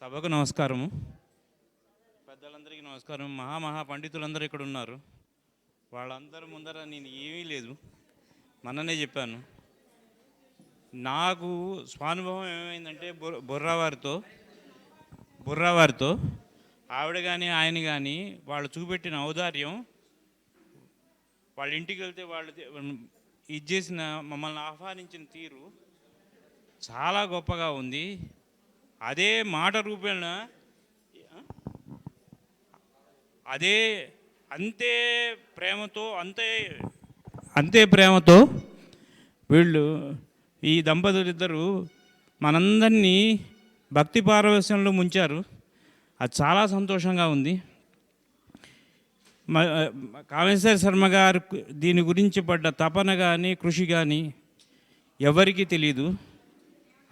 సభకు నమస్కారము. పెద్దలందరికీ నమస్కారం. మహామహా పండితులందరూ ఇక్కడ ఉన్నారు. వాళ్ళందరి ముందర నేను ఏమీ లేదు. మొన్ననే చెప్పాను. నాకు స్వానుభవం ఏమైందంటే బుర్ర బుర్రావారితో బుర్రావారితో ఆవిడ కానీ ఆయన కానీ వాళ్ళు చూపెట్టిన ఔదార్యం వాళ్ళ ఇంటికి వెళ్తే వాళ్ళు ఇది చేసిన మమ్మల్ని ఆహ్వానించిన తీరు చాలా గొప్పగా ఉంది. అదే మాట రూపేణ అదే అంతే ప్రేమతో అంతే అంతే ప్రేమతో వీళ్ళు ఈ దంపతులిద్దరూ మనందరినీ భక్తి పారవశ్యంలో ముంచారు. అది చాలా సంతోషంగా ఉంది. కామేశ్వర శర్మ గారు దీని గురించి పడ్డ తపన కానీ కృషి కానీ ఎవరికీ తెలియదు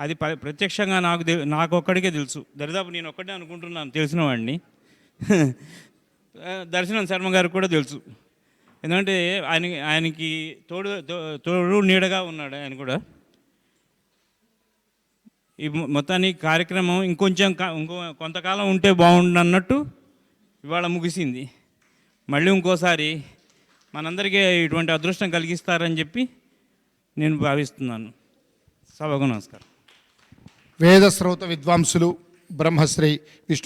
అది ప- ప్రత్యక్షంగా నాకు నాకు ఒక్కడికే తెలుసు. దరిదాపు నేను ఒక్కడే అనుకుంటున్నాను తెలిసిన వాడిని దర్శనం శర్మ గారికి కూడా తెలుసు. ఎందుకంటే ఆయన ఆయనకి తోడు తోడు నీడగా ఉన్నాడు ఆయన కూడా. ఈ మొత్తానికి కార్యక్రమం ఇంకొంచెం కా- ఇంకో కొంతకాలం ఉంటే బాగుండు అన్నట్టు ఇవాళ ముగిసింది. మళ్ళీ ఇంకోసారి మనందరికీ ఇటువంటి అదృష్టం కలిగిస్తారని చెప్పి నేను భావిస్తున్నాను. సభకు నమస్కారం. వేద శ్రౌత విద్వాంసులు బ్రహ్మశ్రీ విష్ణు